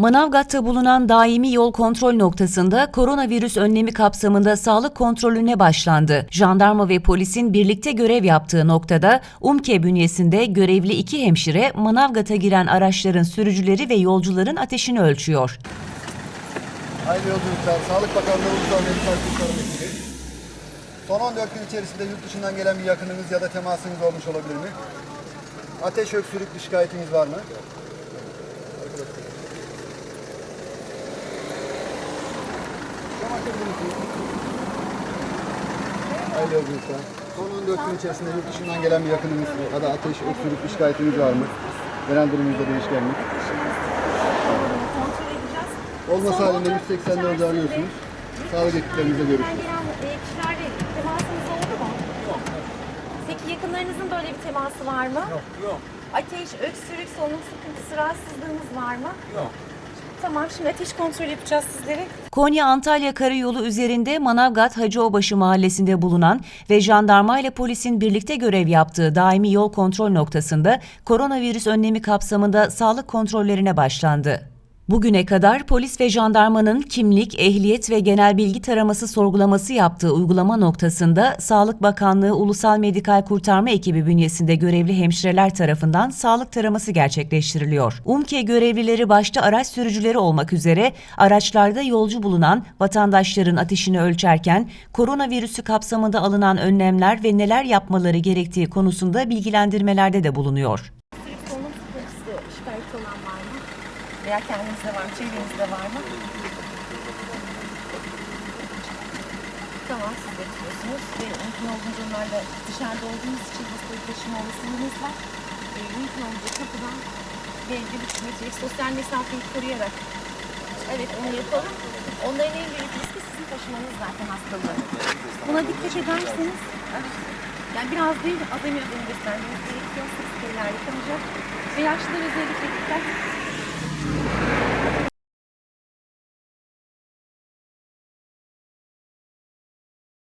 Manavgat'ta bulunan daimi yol kontrol noktasında koronavirüs önlemi kapsamında sağlık kontrolüne başlandı. Jandarma ve polisin birlikte görev yaptığı noktada UMKE bünyesinde görevli iki hemşire Manavgat'a giren araçların sürücüleri ve yolcuların ateşini ölçüyor. Hayırlı yolculuklar. Sağlık Bakanlığı Ulusal Medikal Kurtarma Ekibi. Son 14 gün içerisinde yurt dışından gelen bir yakınınız ya da temasınız olmuş olabilir mi? Ateş, öksürük bir şikayetiniz var mı? Hayırlı yolculuklar. Son 14 gün içerisinde yurt dışından gelen bir yakınınız ya da ateş, öksürük bir şikayetiniz var mı? Genel durumunuzda edeceğiz. Olmasa Son halinde 14 gün 184'ü içerisinde arıyorsunuz. Sağlık ekiplerimizle görüşürüz. gelen e, kişilerle temasınız oldu mu? Yok. Peki yakınlarınızın böyle bir teması var mı? Yok, yok. Ateş, öksürük, solunum sıkıntısı, rahatsızlığınız var mı? Yok. Tamam, şimdi ateş kontrol yapacağız sizlere. Konya-Antalya karayolu üzerinde Manavgat Hacıobaşı mahallesinde bulunan ve jandarma ile polisin birlikte görev yaptığı daimi yol kontrol noktasında koronavirüs önlemi kapsamında sağlık kontrollerine başlandı. Bugüne kadar polis ve jandarmanın kimlik, ehliyet ve genel bilgi taraması sorgulaması yaptığı uygulama noktasında Sağlık Bakanlığı Ulusal Medikal Kurtarma Ekibi bünyesinde görevli hemşireler tarafından sağlık taraması gerçekleştiriliyor. UMKE görevlileri başta araç sürücüleri olmak üzere araçlarda yolcu bulunan vatandaşların ateşini ölçerken koronavirüsü kapsamında alınan önlemler ve neler yapmaları gerektiği konusunda bilgilendirmelerde de bulunuyor. Solunum sıkıntısı şikayeti olan? Veya kendinizde var mı, çevrenizde var mı? Tamam, siz bekliyorsunuz ve mümkün olduğunca onlarla dışarıda olduğunuz için hastalık taşıma olasılığınız var. E, mümkün olduğunca kapıdan belli bir metrelik sosyal mesafeyi koruyarak evet onu yapalım. Onların en büyük riski sizin taşımanız zaten hastalığı. Buna dikkat ederseniz yani biraz değil az emir adını göstermeniz gerekiyor. Sık şeyler yıkanacak. Ve yaşlılar özellikle dikkat. Thank you.